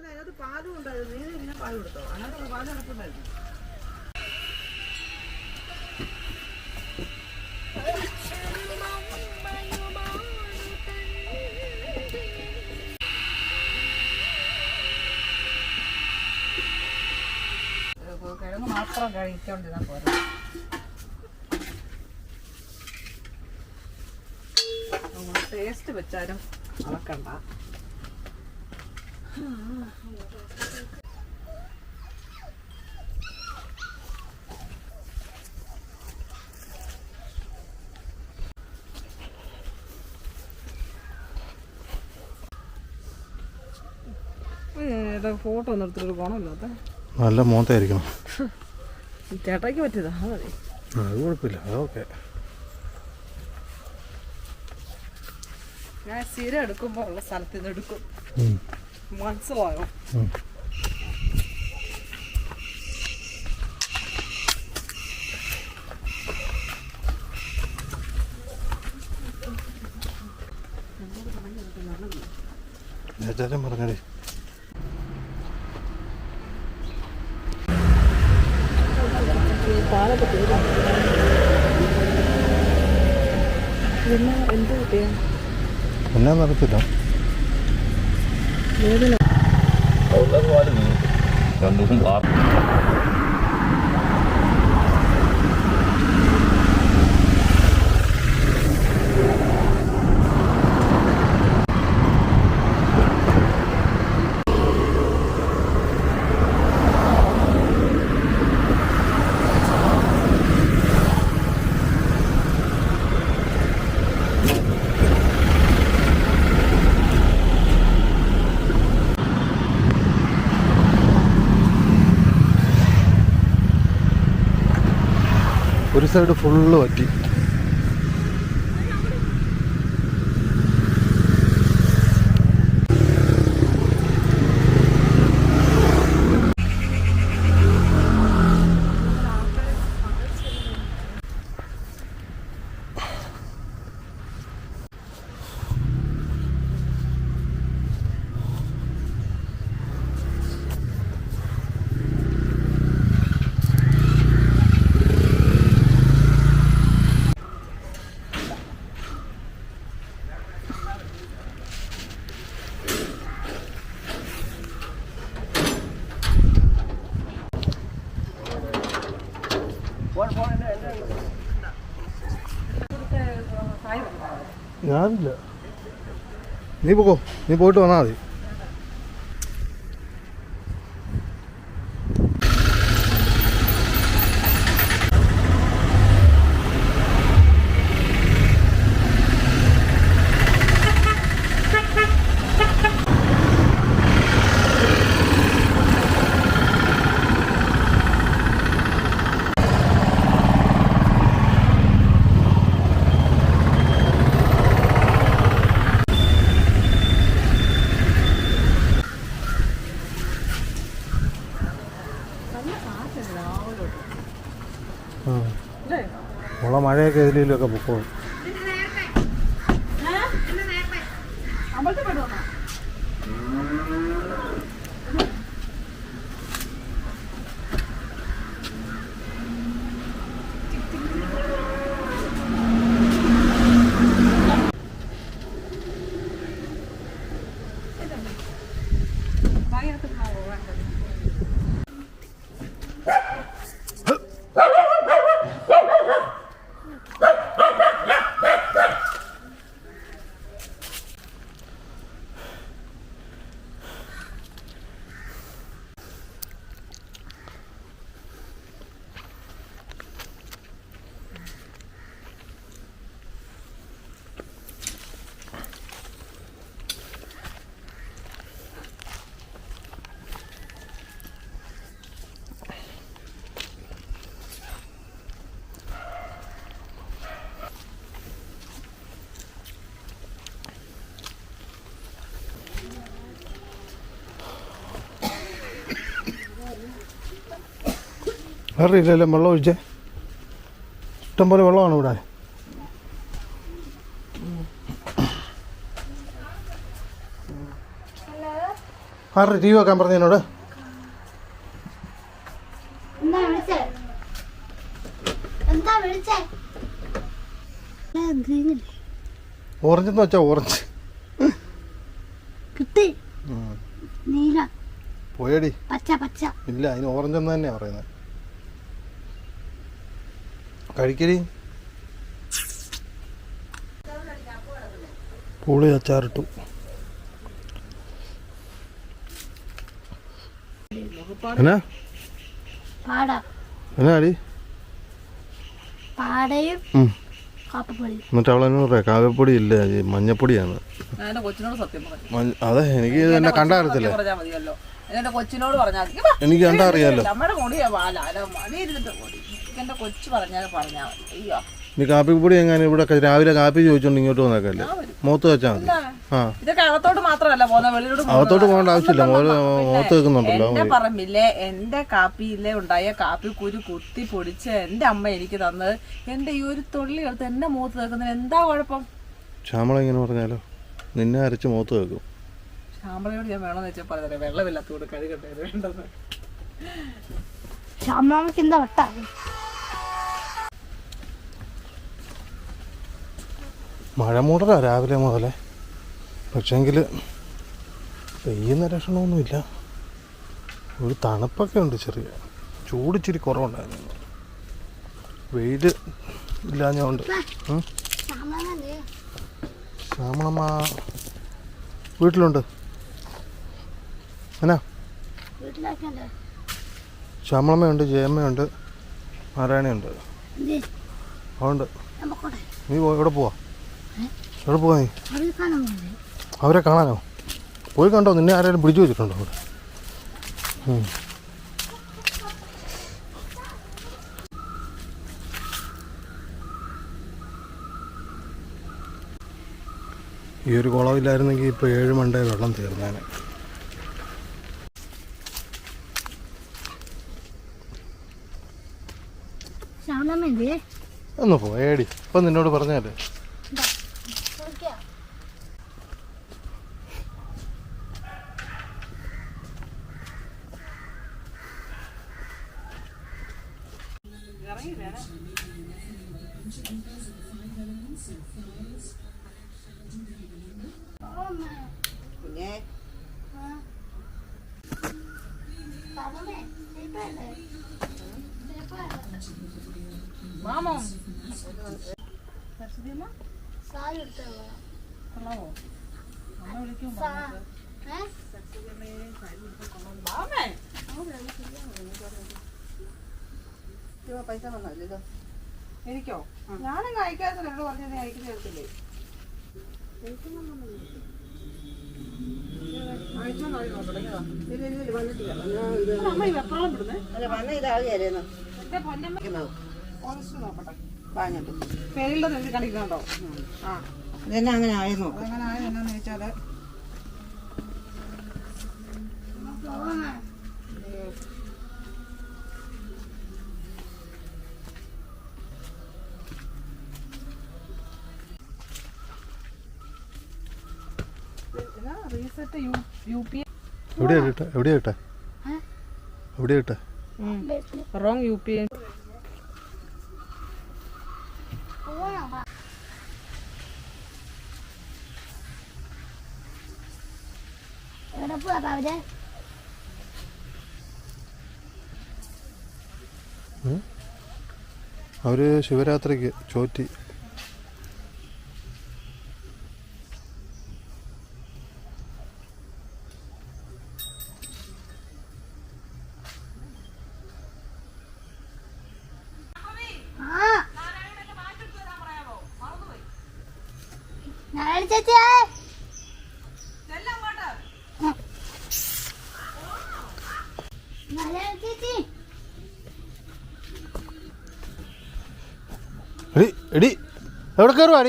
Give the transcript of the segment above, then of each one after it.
മോനെ അതിനകത്ത് പാലും ഉണ്ടായിരുന്നു. നീ ഇങ്ങനെ പാൽ കൊടുത്തോ? അതിനകത്ത് പാൽ കിടപ്പുണ്ടായിരുന്നു കിഴങ്ങ് മാത്രം കഴിച്ചോണ്ടിരുന്നാ പോരാ. ടേസ്റ്റ് വെച്ചാലും അളക്കണ്ട. ഫോട്ടോ ഒന്നും എടുത്തിട്ട് ഗുണമില്ലാത്ത? നല്ല മോത്തായിരിക്കണം ചേട്ടയ്ക്ക് പറ്റിയതാ മതി. അത് കുഴപ്പമില്ല അതൊക്കെ ഞാൻ സ്ഥിരം എടുക്കുമ്പോൾ ഉള്ള സ്ഥലത്ത് നിന്ന് എടുക്കും. മനസ്സിലായോ എന്ത് കിട്ടിയ? എന്നാ നടത്തില്ല രണ്ടും സൈഡ് ഫുള്ള് പറ്റി. ഞാനില്ല നീ പോക്കോ. നീ പോയിട്ട് വന്നാൽ മതി ആ അല്ലേ മഴയൊക്കെ ഇതിലൊക്കെ പൊക്കോളും അമ്പലത്തിൽ പോയിട്ട് വന്നോ വേറെ ഇല്ലല്ലോ വെള്ളം ഒഴിച്ചേ. ഇഷ്ടംപോലെ വെള്ളമാണ് ഇവിടെ. ആരുടെ ടി വി വെക്കാൻ പറഞ്ഞു എന്നോട്? എന്താ വിളിച്ചേ? എന്താ വിളിച്ചേ? ഗ്രീൻ ഓറഞ്ച് എന്ന് വെച്ചാ ഓറഞ്ച്. കിട്ടി. നീല. പോയടി. പച്ച പച്ച. ഇല്ല അതിന് ഓറഞ്ച് എന്ന് തന്നെയാ പറയുന്നത്. കഴിക്കടി. പുളി അച്ചാറിട്ടു. എന്നാ? എന്നിട്ട് അവളെന്നു പറയാം കാവ്യപ്പൊടി ഇല്ല മഞ്ഞപ്പൊടിയാണ്. അതെ എനിക്ക് എന്നെ കണ്ടാ എന്റെ കൊച്ചിനോട് പറഞ്ഞാൽ. എനിക്ക് കണ്ടാ അറിയാലോ. അല്ല മണി ഇരുന്നിട്ട് എനിക്ക് എന്റെ കൊച്ചു പറഞ്ഞാൽ പറഞ്ഞാൽ മതി. അയ്യോ. നീ കാപ്പിപ്പൊടി എങ്ങനെ ഇവിടെ രാവിലെ കാപ്പി ചോദിച്ചോണ്ട് ഇങ്ങോട്ട് വന്നേക്കല്ലേ? മുഖത്ത് വെച്ചാൽ മതി. ആ. ഇതൊക്കെ അകത്തോട്ട് മാത്രമല്ല പോകുന്ന വെളിയിലോട്ട്. അകത്തോട്ട് പോകേണ്ട ആവശ്യമില്ല. മുഖത്ത് വെക്കുന്നുണ്ടല്ലോ എന്റെ പറമ്പിലെ എന്റെ കാപ്പിയിലെ ഉണ്ടായ കാപ്പി കുരു കുത്തി പൊടിച്ച് എന്റെ അമ്മ എനിക്ക് തന്നത്. എന്റെ ഈ ഒരു തൊള്ളി എടുത്ത് എന്റെ മുഖത്ത് വെക്കുന്നതിന് എന്താ കുഴപ്പം? ശ്യാമള ഇങ്ങനെ പറഞ്ഞാലോ? നിന്നെ അരച്ച് മുഖത്ത് വെക്കും. ശ്യാമളയോട് ഞാൻ വേണമെന്ന് വെച്ചാൽ പറയാം വെള്ളമില്ലാത്തോട് കഴുകട്ടെ വേണ്ടത് അമ്മാമയ്ക്ക് എന്താ വട്ട? മഴ മൂടലാ രാവിലെ മുതലേ. പക്ഷേങ്കിൽ പെയ്യുന്ന ലക്ഷണമൊന്നുമില്ല. ഒരു തണുപ്പൊക്കെ ഉണ്ട് ചെറിയ. ചൂട് ഇച്ചിരി കുറവുണ്ടായിരുന്നു. വെയിൽ ഇല്ലാഞ്ഞോണ്ട്. ശ്യാമളമ്മ വീട്ടിലുണ്ട്. എന്നാ ശ്യാമളമ്മയുണ്ട് ജയമ്മയുണ്ട് നാരായണയുണ്ട്. അതുണ്ട്. നീ എവിടെ പോവാ? എവിടെ പോവാ നീ? അവർ അവരെ കാണാനോ? പോയി കണ്ടോ? നിന്നെ ആരെങ്കിലും പിടിച്ചു വെച്ചിട്ടുണ്ടോ അവിടെ? ഈ ഒരു കുളമില്ലായിരുന്നെങ്കിൽ ഇപ്പോൾ ഏഴ് മണ്ടേ വെള്ളം തീർന്നേനെ ശ്യാമളമ്മ എന്തേ ഒന്ന് പോയേടി. ഇപ്പം നിന്നോട് പറഞ്ഞല്ലേ ഇറങ്ങി പിന്നെ അമ്മ വിളിക്കും പൈസ വന്നല്ലോ എനിക്കോ? ഞാനങ്ങ് അയക്കാത്ത എന്നോട് പറഞ്ഞത് അയക്കുന്ന എടുത്തില്ലേ അമ്മ ഈ വെപ്രാളം വിടുന്നേ എന്റെ പൊന്നമ്മ ഓഗസ്റ്റ് നോക്കട്ടെ. പേരിലത് എന്ത് കളിക്കുന്നുണ്ടോ ആ. ഇതെന്നെ അങ്ങനെ ആയിരുന്നു അങ്ങനെ ആയത് എന്നാന്ന് ചോദിച്ചാൽ. റീസെറ്റ് യു യു പി എവിടെയാ കിട്ടെ എവിടെയാ കിട്ടെ ഏ? എവിടെയാ കിട്ടെ റോങ് യു പി അവർ അവർ ശിവരാത്രിക്ക് ചോറ്റി. നാരായണ ചേച്ചിയേ നാരായണ ചേച്ചി എടി എടി എവിടെ കയറുവാടി നാരായണ ചേച്ചി വാച്ച് വേണം ജയമിക്ക് വാച്ച് കൊടുക്കുന്നില്ല ആ ഗ്രീൻ എവിടെ കയറുവാ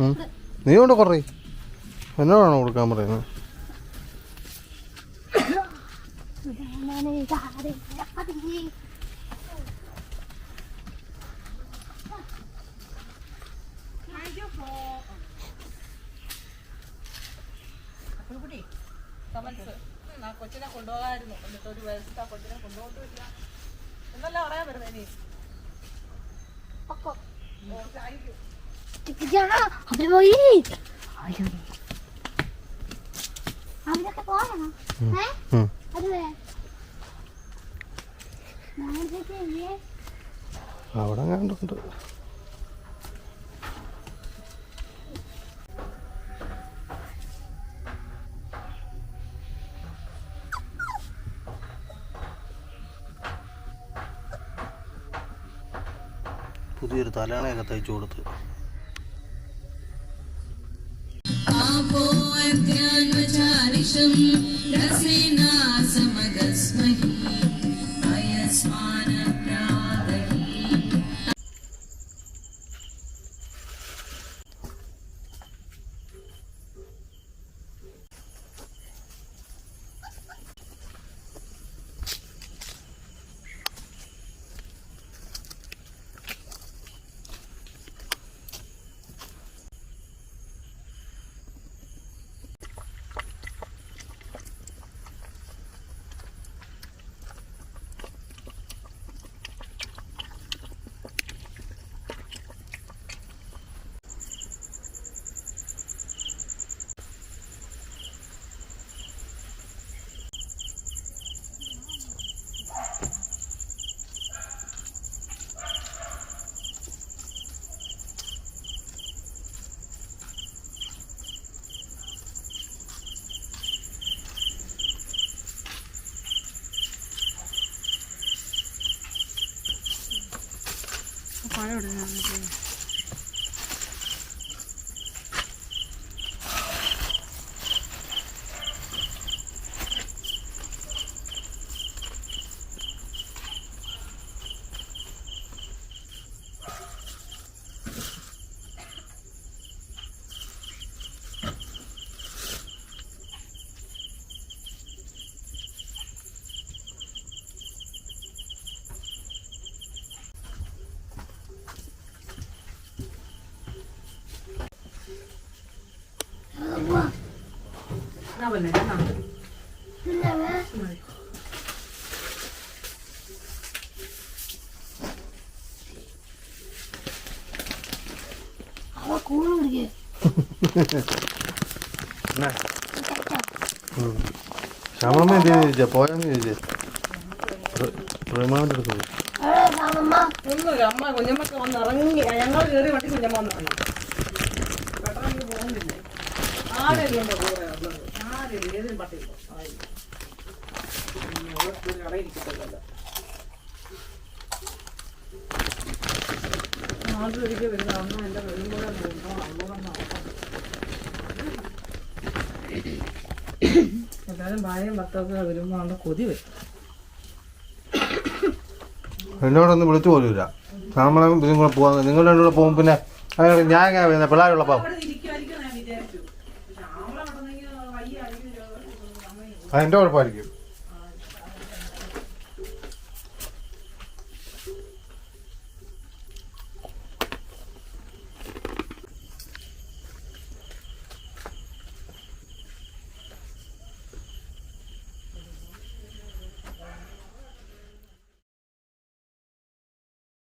ഉം. നീ കൊണ്ട് കുറേ. എന്നോടാണോ കൊടുക്കാൻ പറയുന്നത് ഞാനീ കാര്യം കൊച്ചിനെ കൊണ്ടുപോകാമായിരുന്നു. എന്നിട്ട് ഒരു വയസ്സത്തെ ആ കൊച്ചിനെ കൊണ്ടുപോകില്ല എന്നല്ല പറയാൻ വരുന്നത് ഇനി അവർ പോയി. അവരൊക്കെ പോകണം? അവിടെ കണ്ടുണ്ട് പുതിയൊരു തലയണയൊക്കെ തയ്ച്ചു കൊടുത്ത്. ആപോ രസേനാ സമ ശ്യാമളമ്മ എന്ത് ചോദിച്ചാ പോയാന്ന് ചോദിച്ചേ. പ്രേമാവിന്റെ അടുത്ത് പോയി. ഒന്നുമില്ല അമ്മ കുഞ്ഞമ്മക്ക് വന്ന് ഇറങ്ങി ഞങ്ങൾ കയറി വണ്ടി കുഞ്ഞമ്മ വന്ന് ഇറങ്ങി. പെട്ടെന്ന് പോകുന്നില്ലേ ആരെങ്കിലും ഉണ്ടോ കൂടെ ഉള്ളത് ആരും ഏതും പട്ടിയുണ്ടോ ആരും ഒരു കടയിരിക്കത്തില്ലല്ലോ ആദ്യം ഒരിക്കൽ വരുന്ന അമ്മ എന്റെ വരുമ്പോഴേ പോകുമ്പോൾ അമ്മ എല്ലാവരും ഭാര്യയും ഭർത്താവൊക്കെ വരുമ്പോൾ അവിടെ കൊതി വരും. എന്നോടൊന്നും വിളിച്ചു പോലുമില്ല നമ്മളെ ഇതും കൂടെ പോവാ നിങ്ങൾ രണ്ടും കൂടെ പോകും പിന്നെ അയാൾ ഞാൻ എങ്ങനെ വരുന്നത് പിള്ളേരുള്ളപ്പം. അവിടെ ഇരിക്കുമായിരിക്കും ഞാൻ വിചാരിച്ചു. പക്ഷെ ആവളെ പെട്ടെന്നെങ്കിൽ വയ്യ അത് എന്റെ കുഴപ്പമായിരിക്കും.